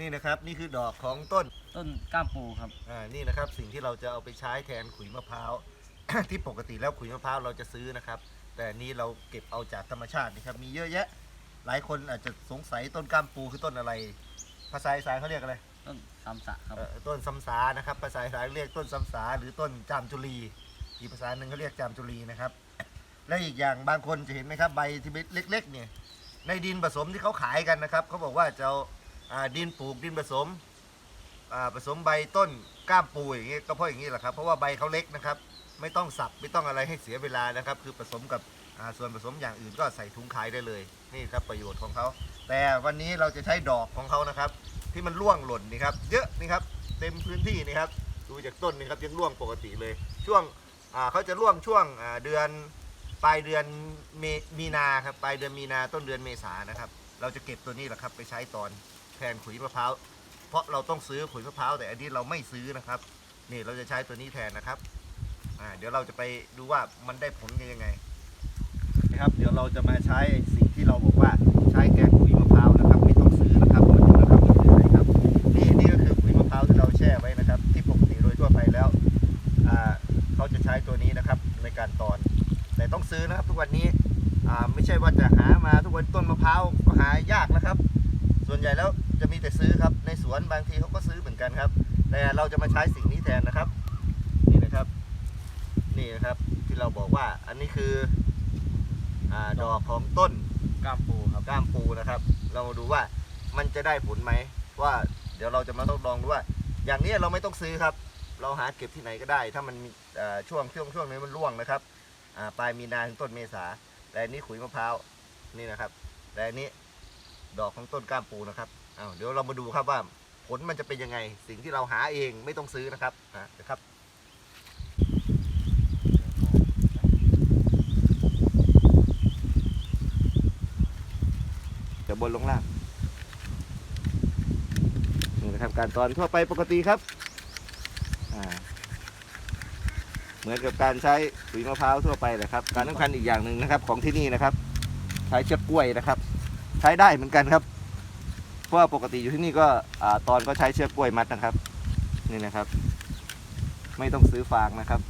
นี่นะครับนี่คือดอกของต้นต้นกล้ามปูครับ อ่านี่นะครับสิ่งที่เราจะเอาไปใช้แทนขุยมะพร้าว ที่ปกติแล้วขุยมะพร้าวเราจะซื้อนะครับ แต่อันนี้เราเก็บเอาจากธรรมชาตินะครับมีเยอะแยะ หลายคนอาจจะสงสัยต้นกล้ามปูคือต้นอะไร ภาษาอีสานเขาเรียกอะไรต้นสามสะครับ เอ่อต้นซ้ำสานะครับ ภาษาอีสานเรียกต้นซ้ำสาหรือต้นจามจุลีอีกภาษาหนึ่งเขาเรียกจามจุลีนะครับ และอีกอย่างบางคนจะเห็นไหมครับใบที่เล็กๆเนี่ยในดินผสมที่เขาขายกันนะครับเขาบอกว่าจะเอา อ่าดินปลูกดินผสมอ่าผสมใบต้นก้ามปูอย่างเงี้ยก็เพราะอย่างนี้แหละครับเพราะว่าใบเขาเล็กนะครับ ไม่ต้องสับไม่ต้องอะไรให้เสียเวลานะครับ คือผสมกับอ่าส่วนผสมอย่างอื่นก็ใส่ถุงขายได้เลยนี่ครับประโยชน์ของเขาแต่วันนี้เราจะใช้ดอกของเขานะครับ ที่มันร่วงหล่นนี่ครับเยอะนี่ครับเต็มพื้นที่นี่ครับดูจากต้นนี่ครับยังร่วงปกติเลย ช่วงอ่าเขาจะร่วงช่วงอ่าเดือนปลายเดือนเมมีนาครับปลายเดือนมีนาต้นเดือนเมษานะครับ เราจะเก็บตัวนี้แหละครับไปใช้ตอน ทนขุยมะพร้าวเพราะเราต้องซื้อขุยมะพร้าวแต่อันนี้เราไม่ซื้อนะครับนี่เราจะใช้ตัวนี้แทนนะครับอ่าเดี๋ยวเราจะไปดูว่ามันได้ผลกันยังไงนะครับ เดี๋ยวเราจะมาใช้สิ่งที่เราบอกว่าใช้แกงขุยมะพร้าวนะครับไม่ต้องซื้อนะครับมาดูนะครับมันคืออะไรครับนี่นี่ก็คือขุยมะพร้าวที่เราแช่ไว้นะครับ ที่ปกติโดยทั่วไปแล้วอ่าเขาจะใช้ตัวนี้นะครับในการตอน แต่ต้องซื้อนะครับทุกวันนี้อ่าไม่ใช่ว่าจะหามาทุกวันต้นมะพร้าวก็หายากนะครับ ส่วนใหญ่แล้วจะมีแต่ซื้อครับ ในสวนบางทีเขาก็ซื้อเหมือนกันครับ แต่เราจะมาใช้สิ่งนี้แทนนะครับ นี่นะครับ นี่นะครับ ที่เราบอกว่าอันนี้คืออาดอกของต้นกล้ามปูครับก้ามปูนะครับ เรามาดูว่ามันจะได้ผลไหมว่าเดี๋ยวเราจะมาทดลองดูว่า อย่างนี้เราไม่ต้องซื้อครับ เราหาเก็บที่ไหนก็ได้ ถ้ามันมีเอ่อช่วงช่วงช่วงนี้มันร่วงนะครับอ่าปลายมีนาถึงต้นเมษาแต่อันนี้ขุยมะพร้าวนี่นะครับ แต่อันนี้ ดอกของต้นก้ามปูนะครับอ้าวเดี๋ยวเรามาดูครับว่าผลมันจะเป็นยังไง สิ่งที่เราหาเองไม่ต้องซื้อนะครับอะเดี๋ยวครับจะบนลงล่างนี่นะครับการตอนทั่วไปปกติครับเหมือนกับการใช้ปุ๋ยมะพร้าวทั่วไปเลยครับ การสำคัญอีกอย่างหนึ่งนะครับของที่นี่นะครับ ใช้เชือกกล้วยนะครับ ใช้ได้เหมือนกันครับ เพราะว่าปกติอยู่ที่นี่ก็ตอนก็ใช้เชือกกล้วยมัดนะครับ นี่นะครับ ไม่ต้องซื้อฟางนะครับ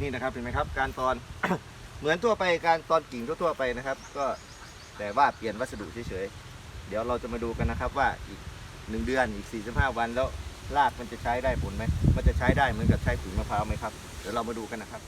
นี่นะครับเห็นไหมครับ การตอนเหมือนทั่วไปการตอนกิ่งทั่วไปนะครับ ก็แต่ว่าเปลี่ยนวัสดุเฉยๆ เดี๋ยวเราจะมาดูกันนะครับว่าอีกหนึ่งเดือนอีก 45 วันแล้วรากมันจะใช้ได้ผลไหม มันจะใช้ได้เหมือนกับใช้ปุ๋ยมะพร้าวไหมครับ เดี๋ยวเรามาดูกันนะครับ